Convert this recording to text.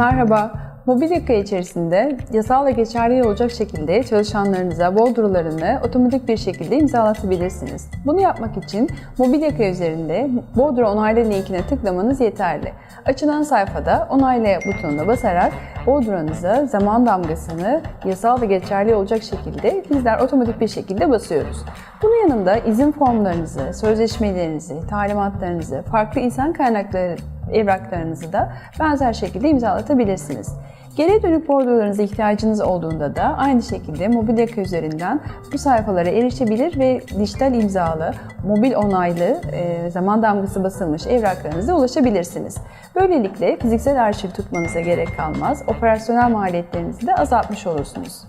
Merhaba, Mobilyaka içerisinde yasal ve geçerli olacak şekilde çalışanlarınıza bordrolarını otomatik bir şekilde imzalatabilirsiniz. Bunu yapmak için Mobilyaka üzerinde bordro onayla linkine tıklamanız yeterli. Açılan sayfada onayla butonuna basarak bordronuza zaman damgasını yasal ve geçerli olacak şekilde bizler otomatik bir şekilde basıyoruz. Bunun yanında izin formlarınızı, sözleşmelerinizi, talimatlarınızı, farklı insan kaynakları evraklarınızı da benzer şekilde imzalatabilirsiniz. Geriye dönük bordrolarınıza ihtiyacınız olduğunda da aynı şekilde Mobilyaka üzerinden bu sayfalara erişebilir ve dijital imzalı, mobil onaylı, e, zaman damgası basılmış evraklarınıza ulaşabilirsiniz. Böylelikle fiziksel arşiv tutmanıza gerek kalmaz, operasyonel maliyetlerinizi de azaltmış olursunuz.